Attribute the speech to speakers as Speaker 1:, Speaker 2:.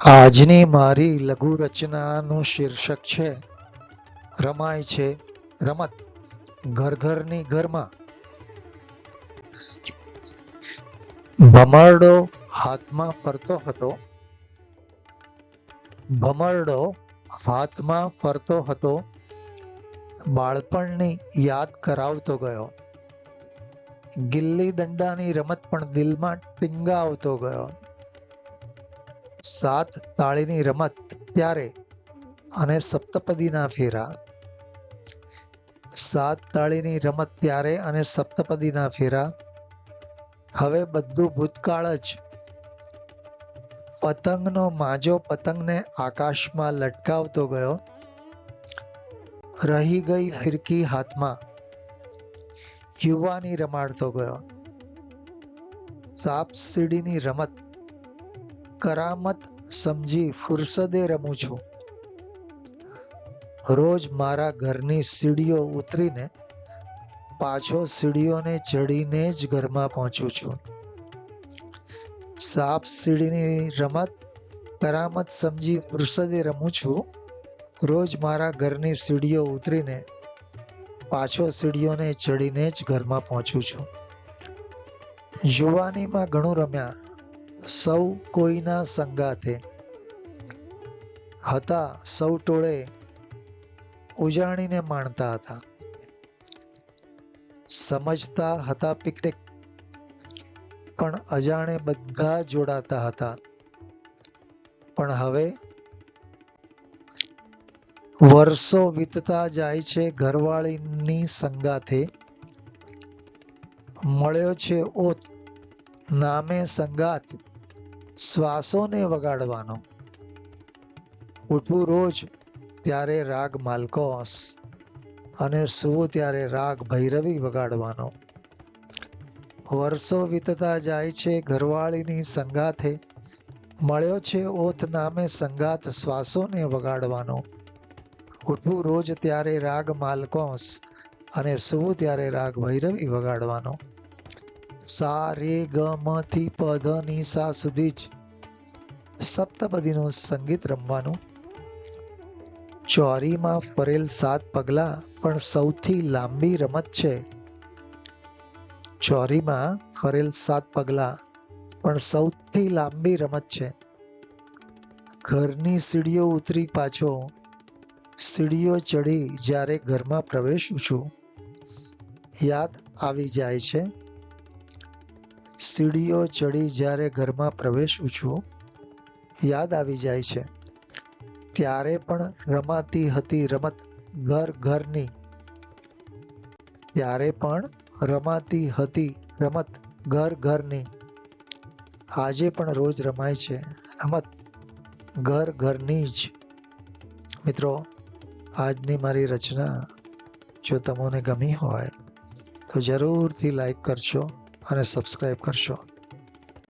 Speaker 1: આજની મારી લઘુ રચનાનું શીર્ષક છે, રમાય છે રમત, ઘર ઘરની ઘરમાં. ભમરડો હાથમાં ફરતો હતો. ભમરડો હાથમાં ફરતો હતો. બાળપણની યાદ કરાવતો ગયો. ગિલ્લી દંડાની રમત પણ દિલમાં ટીંગાવતો ગયો. સાત તાળીની રમત ત્યારે અને સપ્તપદીના ફેરા. સાત તાળીની રમત ત્યારે અને સપ્તપદીના ફેરા. હવે બધું ભૂતકાળ જ. પતંગનો માજો પતંગને આકાશમાં લટકાવતો ગયો. રહી ગઈ ફિરકી હાથમાં યુવાની રમાડતો ગયો. સાપ સીડીની રમત કરામત સમજી ફુરસદે રમું છું. રોજ મારા ઘરની સીડીઓ ઉતરીને પાછો સીડીઓને ચડીને જ ઘરમાં પહોંચું છું. સાપ સીડીની રમત, કરામત સમજી ફુરસદે રમું છું. રોજ મારા ઘરની સીડીઓ ઉતરીને પાછો સીડીઓને ચડીને જ ઘરમાં પહોંચું છું. યુવાનીમાં ઘણું રમ્યા. સૌ કોઈના સંગાથે. હતા સૌ ટોળે ઉજાણીને માણતા હતા. સમજતા હતા પિકનિક પણ અજાણે બધા જોડાતા હતા. પણ હવે વર્ષો વીતતા જાય છે ઘરવાળીની સંગાથે. મળ્યો છે ઓત નામે સંગાત શ્વાસોને વગાડવાનો. ઉઠવું રોજ ત્યારે રાગ માલકોસ અને સૂવું ત્યારે રાગ ભૈરવી વગાડવાનો. વર્ષો વીતતા જાય છે ઘરવાળીની સંગાથે. મળ્યો છે ઓથ નામે સંગાત શ્વાસોને વગાડવાનો. ઉઠવું રોજ ત્યારે રાગ માલકોસ અને સૂવું ત્યારે રાગ ભૈરવી વગાડવાનો. સા રે ગ મ થી પ ધ ની સા સુધી જ સપ્તપદીનું સંગીત રમવાનું. ચોરીમાં ફરેલ સાત પગલા પણ સૌથી લાંબી રમત છે. ચોરીમાં ફરેલ સાત પગલા પણ સૌથી લાંબી રમત છે. ઘરની સીડીઓ ઉતરી પાછો સીડીઓ ચડી જ્યારે ઘરમાં પ્રવેશું છું, યાદ આવી જાય છે. સીડીઓ ચડી જ્યારે ઘરમાં પ્રવેશું છું યાદ આવી જાય છે. ત્યારે પણ રમાતી હતી રમત ઘર ઘરની. ત્યારે પણ રમાતી હતી રમત ઘર ઘરની. આજે પણ રોજ રમાય છે રમત ઘર ઘરની જ. મિત્રો, આજની મારી રચના જો તમને ગમી હોય તો જરૂરથી લાઈક કરશો અને સબસ્ક્રાઈબ કરશો.